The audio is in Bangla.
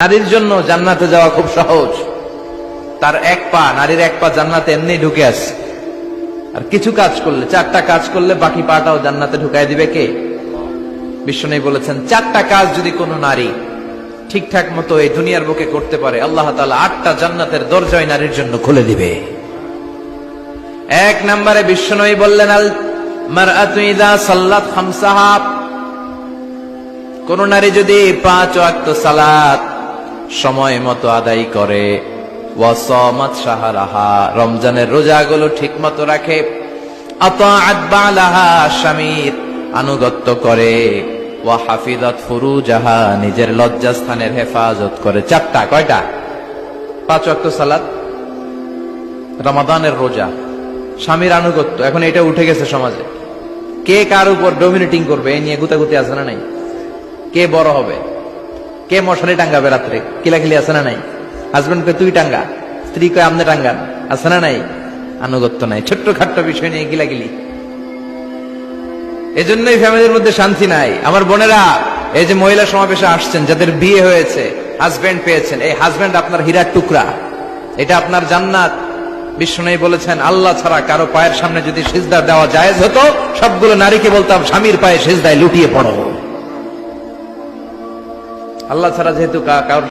নারীর জন্য জান্নাতে যাওয়া খুব সহজ। তার এক পা, নারীর এক পা জান্নাতে এমনি ঢুকে আসছে। আর কিছু কাজ করলে, চারটা কাজ করলে বাকি পাটাও জান্নাতে ঢুকাই দিবে কে? বিষ্ণু বলেছেন, চারটা কাজ যদি কোনো নারী ঠিকঠাক মতো এই দুনিয়ার বুকে করতে পারে, আল্লাহ তাআলা আটটা জান্নাতের দরজায় নারীর জন্য খুলে দিবে। এক নম্বরে বিষ্ণু বললেন, আল মারআতু সাল্লাত খামসাহা। কোন নারী যদি পাঁচ ওয়াক্ত সালাত সময় মতো আদায় করে। ওয়াসামাত সাহারাহা রমজানের রোজাগুলো ঠিক মতো রাখে আনুগত্য করে। ওয়া হাফিজাত ফুরুজাহা, নিজের লজ্জাস্থানের হেফাজত করে। চারটা, কয়টা? পাঁচ ওয়াক্ত সালাত। রমাদানের রোজা। স্বামীর আনুগত্য। এখন এটা উঠে গেছে সমাজে। কে কার উপর ডোমিনেটিং করবে? এই নিয়ে গুতাগুতি আছে না নাই? কে বড় হবে? কে মশারি টাঙ্গাবে রাত্রে? কিলাকিলি আছে না নাই? হাজবেন্ড কে তুই টাঙ্গা? স্ত্রী কয়, আমনে টাঙ্গান আছে না নাই? আনুগত্য নাই। ছোট্ট খাট্ট বিষয় নিয়ে গিলাগিলি এজন্যই ফ্যামিলির মধ্যে শান্তি নাই। আমার বোনেরা, এই যে মহিলা সমাবেশে আসছেন, যাদের বিয়ে হয়েছে হাজবেন্ড পেয়েছেন, এই হাজবেন্ড আপনার হীরার টুকরা। এটা আপনার জান্নাত। বিষ্ণু বলেছেন, আল্লাহ ছাড়া কারও পায়ের সামনে যদি সিজদা দেওয়া জায়েজ হতো, সবগুলো নারীকে বলতাম, স্বামীর পায়ে সিজদায় লুটিয়ে পড়ো। আল্লাহ ছাড়া যেহেতু কারোর